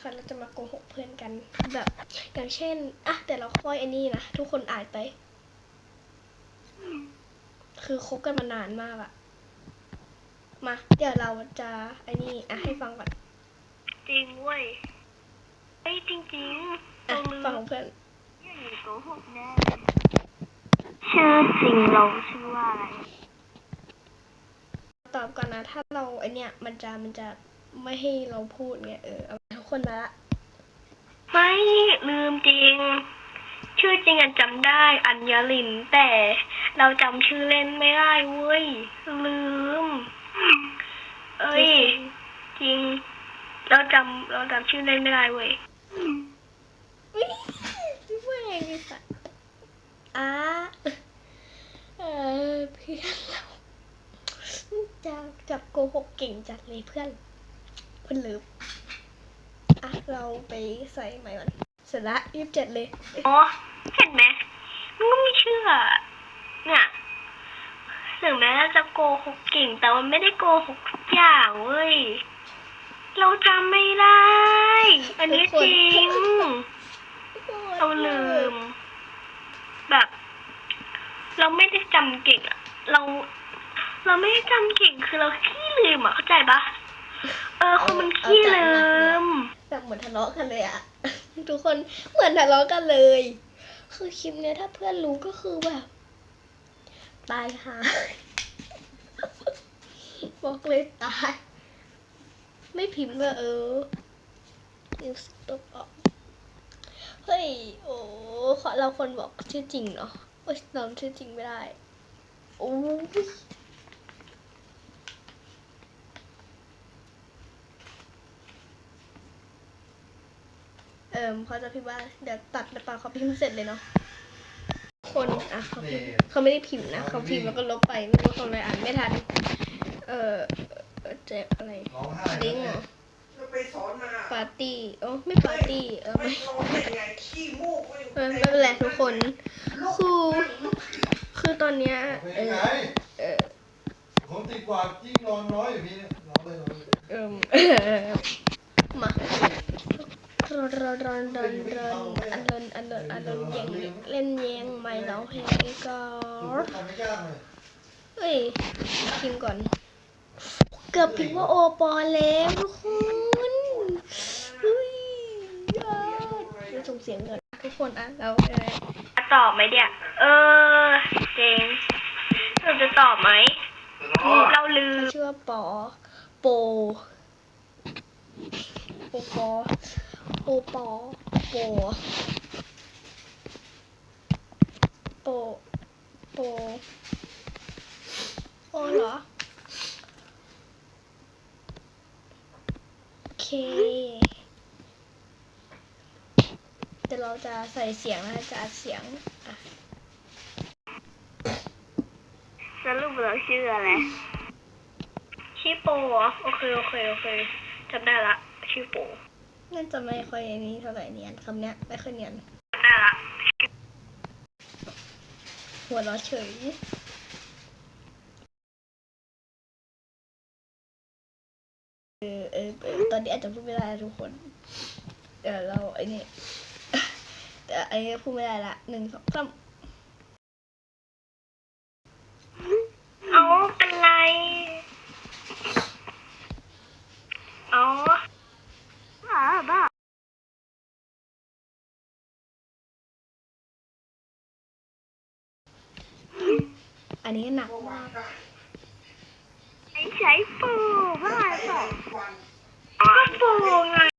ค่ะเราจะมาโกหกเพื่อนกันแบบอย่างเช่นอะแต่เราค่อยไอ้นี่นะทุกคนอ่านไป คือคบกันมานานมากอะมา เดี๋ยวเราจะไอ้นี่อะให้ฟังก่อนจริงเว้ยไอ้ยจริงๆอะเราลืมฟังของเพื่อนอย่าอยู่โกหกแน่เลยชื่อจริงเราชื่อว่าอะไรตอบก่อนนะ ถ้าเราไอเนี้ยมันจะมันจะไม่ให้เราพูดไงเออเอาทุก คนมาละ ไม่ลืมจริง ชื่อจริงอะจำได้ อัญญลิน แต่เราจำชื่อเล่นไม่ได้เว้ย ลืม เอ้ย จริง เราจำเราจำชื่อเล่นไม่ได้เว้ยอุ๊ยพี่เพื่อนไงสัตว์อะเออเพื่อนเราจะจับโกหกเก่งจัดเลยเพื่อนเพื่อนลืม อะเราไปใส่ใหม่ก่อนเสร็จละยี่สิบเจ็ดเลย อ๋อ เห็นไหมมันก็ไม่เชื่อ เนี่ยถึงแม้เราจะโกหกเก่ง แต่มันไม่ได้โกหกทุกอย่างเว้ย เราจำไม่ได้ อันนี้จริง เราลืม แบบ เราไม่ได้จำเก่งอะเรา เราไม่ได้จำเก่งคือเราขี้ลืมอะเข้าใจปะเออคนมันขี้ลืม บเหมือนทะเลาะกันเลยอะทุกคนเหมือนทะเลาะกันเลย คือคลิปเนี้ยถ้าเพื่อนรู้ก็คือแบบตายหาบอกเลยตาย ไม่พิมพ์ว่าเออนิวสต็อปออกเฮ้ย โอ้ขอเราคนบอกชื่อจริงเนาะโอ้ยน้องชื่อจริงไม่ได้ โอ้ย อิมเขาจะพิมพ์ว่าเดี๋ยวตัดหรือเปล่าเขาพิมพ์เสร็จเลยเนาะคนอะเขาพิมพ์เขาไม่ได้พิมพ์นะเขาพิมพ์แล้วก็ลบไปไม่รู้เขาเลยอ่านไม่ทัน เออเอ่อเจ็บอะไรร้องไห้ลิงก์เหรอจะไปสอนมาปาร์ตี้โอ้ไม่ปาร์ตี้เออไม่ไม่ร้องได้ไงขี้มูกเออไม่เป็นไรทุกคนคือคือตอนเนี้ยเป็นเอยังอไงเออผมติดกว่ายิ่งนอนน้อยอยู่พี่เนี่ยนอนเลยนอนเลยเออเออมา รอนรอนรอนรอนอนอันเดินอันเดินอันเดินเยังเล่นยังไม่ร้องเพลงก็ดูทำไม่ยากเลยเฮ้ยพิมก่อน เกือบพิมว่าโอปอแล้วทุกคนเฮ้ยยอดเดี๋ยวส่งเสียงเงินทุกคนอะเราเออตอบไหมเดียเออเจงเราจะตอบไหมเราลืมชื่อว่าปอโปโอปอ โอปอโปโปโปโอเหรอโอเคเดี๋ยวเราจะใส่เสียงนะคะจะอัดเสียงอะสรุปเราชื่ออะไรชื่อโปเหรอโอเคโอเคโอเคจำได้ละชื่อโป น่าจะไม่ค่อยนี้เท่าไหร่เนียนคำเนี้ยไม่ค่อยเนียนจำได้ละหัวเราะเฉยเออเออตอนนี้อาจจะพูดไม่ได้ทุกคน เดี๋ยวเราไอ้นี่แต่ไอ้นี่พูดไม่ได้ละหนึ่งสองสาม เอาเป็นไร เอาบ้าบ้า อันนี้หนักมากไอ้ใช้ปูบ้าเปล่าก็ปูไง